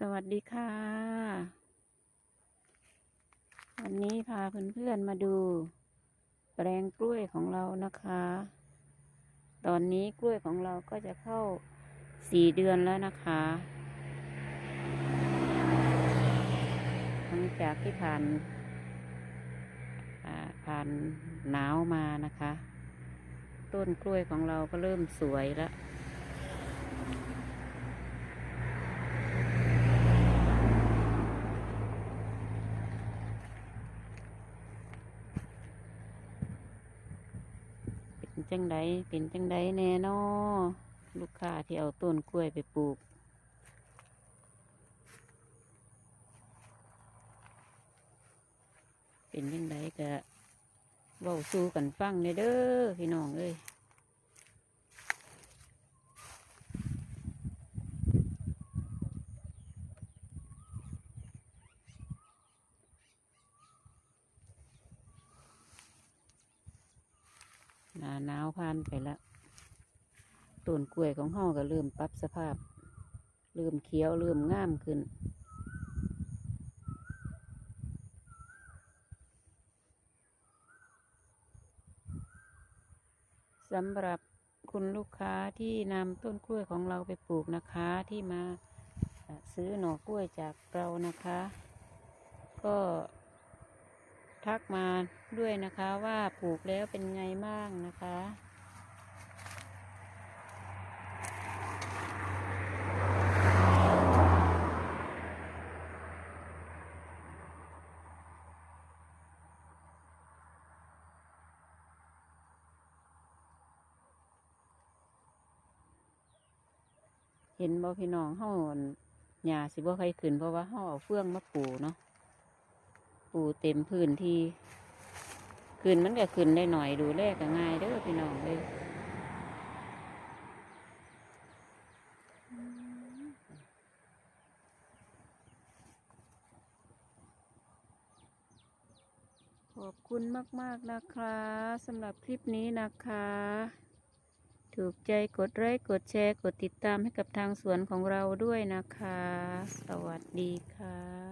สวัสดีค่ะ วันนี้พาเพื่อนๆมาดู แปลงกล้วยของเรานะคะ ตอนนี้กล้วยของเราก็จะเข้าสี่เดือนแล้วนะคะหลังจากที่ผ่านผ่านหนาวมานะคะ ต้นกล้วยของเราก็เริ่มสวยแล้ว จังไดเป็นจังไดแน่นอลูกค้าที่เอาต้นกล้วยไปปลูก เป็นจังไงกะเว้าสู้กันฟังเลยเด้อพี่น้องเอ้ย นาหนาวผ่านไปแล้วต้นกล้วยของเฮาก็เริ่มปรับสภาพ เริ่มเขียวเริ่มงามขึ้น สำหรับคุณลูกค้าที่นำต้นกล้วยของเราไปปลูกนะคะที่มาซื้อหน่อกล้วยจากเรานะคะ ก็ ทักมาด้วยนะคะว่าปลูกแล้วเป็นไงบ้างนะคะเห็นบ่พี่น้องเฮาอั่นหญ้าสิบ่ใครขึ้นเพราะว่าเฮาเอาเฟื่องมาปูเนาะ ปูเต็มพื้นที่ขึ้นมันก็ขึ้นได้หน่อยดูแลก็ง่ายเด้อพี่น้องเลยขอบคุณมาก ๆ นะคะสำหรับคลิปนี้นะคะ ถูกใจกดไลค์กดแชร์ กดติดตามให้กับทางสวนของเราด้วยนะคะ สวัสดีค่ะ